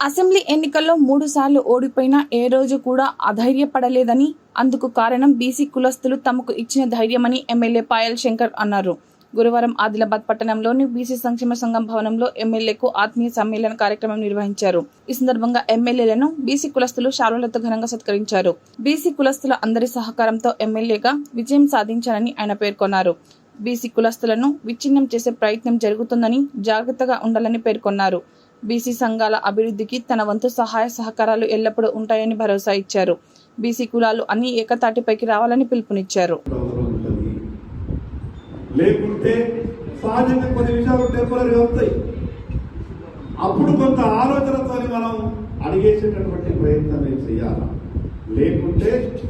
Assembly ఎన్నికల్లో మూడు సార్లు ఓడిపోయినా ఏ రోజు కూడా అధైర్యపడలేదని అందుకు కారణం బీసీ కులస్తులు తమకు ఇచ్చిన ధైర్యమని ఎమ్మెల్యే పాయల్ శంకర్ అన్నారు. గురువారం ఆదిలాబాద్ పట్టణంలోని బీసీ సంక్షేమ సంఘం భవనంలో ఎమ్మెల్యేకు ఆత్మీయ సమ్మేళన కార్యక్రమం నిర్వహించారు. ఈ సందర్భంగా ఎమ్మెల్యేలను బీసీ కులస్తులు శాలులతో ఘనంగా సత్కరించారు. బీసీ కులస్తుల అందరి సహకారంతో ఎమ్మెల్యేగా విజయం సాధించానని ఆయన పేర్కొన్నారు. బీసీ కులస్తులను విచ్ఛిన్నం చేసే ప్రయత్నం జరుగుతుందని జాగ్రత్తగా ఉండాలని పేర్కొన్నారు. బీసీ సంఘాల అభివృద్ధికి తన వంతు సహాయ సహకారాలు ఎల్లప్పుడూ ఉంటాయని భరోసా ఇచ్చారు. బీసీ కులాలు అన్ని ఏకతాటిపైకి రావాలని పిలుపునిచ్చారు. లేకుంటే సహజంగా కొన్ని విషయాలు టెంపరీ అవుతాయి అప్పుడు కొంత ఆలోచనతో మనం అడిగేసేటటువంటి ప్రయత్నం చేయాలి? లేకుంటే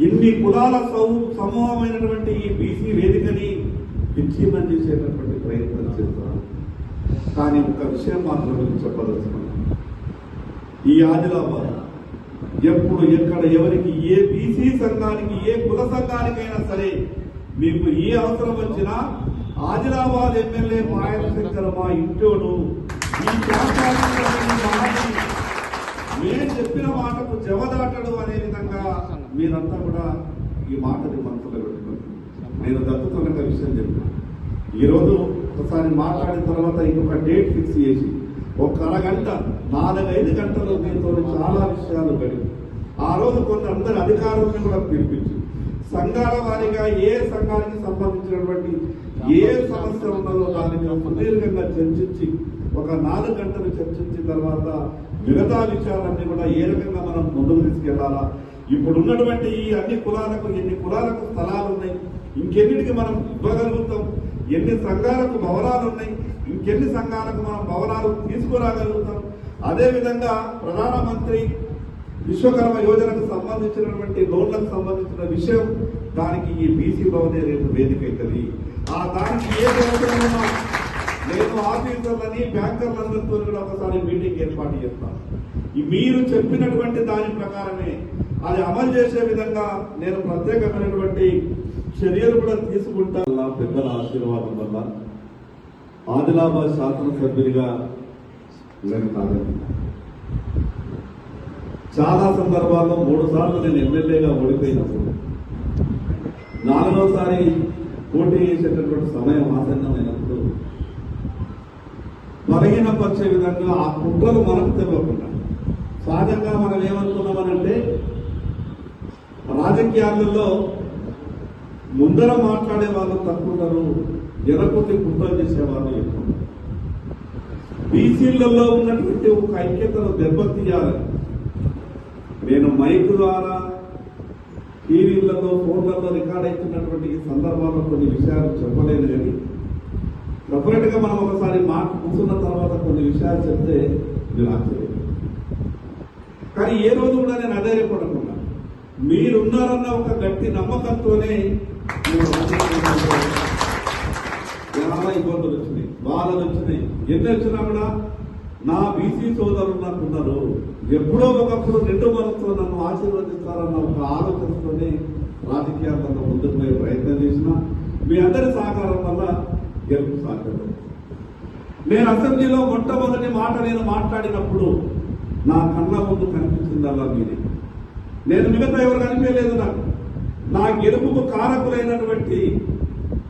ఇన్ని కులాల సమూ- సమూహమైనటువంటి ఈ బీసీ వేదికని విచ్ఛిన్నం చేసేటటువంటి ప్రయత్నం చేస్తాం. కానీ ఒక విషయం మాత్రం చెప్పదలుచుకున్నాను. ఈ ఆదిలాబాద్ ఎప్పుడు ఎక్కడ ఎవరికి ఏ బీసీ సంఘానికి ఏ కుల సంఘానికైనా సరే మీకు ఏ అవసరం వచ్చినా ఆదిలాబాద్ ఎమ్మెల్యే పాయల శంకర్ మా ఇంట్లోను ఈ ప్రాంతానికి నేను చెప్పిన మాటకు జవదాటడు అనే విధంగా మీరంతా కూడా ఈ మాటని మనసులో పెట్టుకోండి. నేను దత్తుతున్న విషయం చెప్పాను ఈరోజు ఒకసారి మాట్లాడిన తర్వాత ఇంకొక డేట్ ఫిక్స్ చేసి ఒక అరగంట నాలుగైదు గంటలు మీతో చాలా విషయాలు గడిపి ఆ రోజు కొందరు అందరి అధికారులను కూడా పిలిపించింది సంఘాల వారీగా ఏ సంఘానికి సంబంధించినటువంటి ఏ సమస్య ఉన్నదో దాని మీద సుదీర్ఘంగా చర్చించి ఒక నాలుగు గంటలు చర్చించిన తర్వాత మిగతా విషయాలన్నీ కూడా ఏ రకంగా మనం ముందుకు తీసుకెళ్ళాలా? ఇప్పుడు ఉన్నటువంటి ఈ అన్ని కులాలకు ఎన్ని కులాలకు స్థలాలు ఉన్నాయి? ఇంకెన్నిటికి మనం ఇవ్వగలుగుతాం? ఎన్ని సంఘాలకు భవనాలు ఉన్నాయి? ఇంకెన్ని సంఘాలకు మనం భవనాలు తీసుకురాగలుగుతాం? అదేవిధంగా ప్రధానమంత్రి విశ్వకర్మ యోజనకు సంబంధించినటువంటి లోన్లకు సంబంధించిన విషయం దానికి ఈ బీసీ భవనే రేపు వేదిక అవుతుంది ఆ దానికి ఏ అవసరమో నేను ఆఫీసర్లని బ్యాంకర్లందరితో కూడా ఒకసారి మీటింగ్ ఏర్పాటు చేస్తాను ఈ మీరు చెప్పినటువంటి దాని ప్రకారమే అది అమలు చేసే విధంగా నేను ప్రత్యేకమైనటువంటి చర్యలు కూడా తీసుకుంటా. పెద్దల ఆశీర్వాదం వల్ల ఆదిలాబాద్ శాసనసభ్యునిగా నేను కాదని చాలా సందర్భాల్లో మూడు సార్లు నేను ఎమ్మెల్యేగా ఓడిపోయినప్పుడు నాలుగోసారి పోటీ చేసేటటువంటి సమయం ఆసన్నమైనప్పుడు బలహీనపరిచే విధంగా ఆ కుట్రలు మనకు తెలియకుండా సహజంగా మనం ఏమనుకున్నామనంటే రాజకీయాలలో ముందర మాట్లాడే వాళ్ళు తక్కువ ఎనకొద్ది కుట్రలు చేసేవాళ్ళు ఎక్కువ బీసీలలో ఉన్నటువంటి ఒక ఐక్యతను దెబ్బతీయాలి మైక్ ద్వారా టీవీలలో ఫోన్లలో రికార్డ్ అవుతున్నటువంటి సందర్భాల్లో కొన్ని విషయాలు చెప్పలేను కానీ సపరేట్గా మనం ఒకసారి మాట కూర్చున్న తర్వాత కొన్ని విషయాలు చెప్తే మీరు ఆశ్చర్యం కానీ ఏ రోజు కూడా నేను అధైర్యపడకుండా మీరున్నారన్న ఒక గట్టి నమ్మకంతోనే చాలా ఇబ్బందులు వచ్చినాయి బాధలు వచ్చినాయి. ఎన్ని వచ్చినా కూడా నా బీసీ సోదరులు నాకున్నారు ఎప్పుడో ఒకప్పుడు రెండు మనసుతో నన్ను ఆశీర్వదిస్తారన్న ఒక ఆలోచనతోనే రాజకీయాలలో ముందుకు పోయే ప్రయత్నం చేసిన మీ అందరి సహకారం వల్ల గెలుపు సాధ్యత నేను అసెంబ్లీలో మొట్టమొదటి మాట నేను మాట్లాడినప్పుడు నా కళ్ళ ముందు కనిపించిందల్లా మీరే. నేను మిగతా ఎవరు కనిపించలేదు నాకు. నా గెలుపుకు కారకులైనటువంటి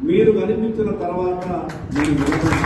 మీరు కనిపించిన తర్వాత నేను నిలబడి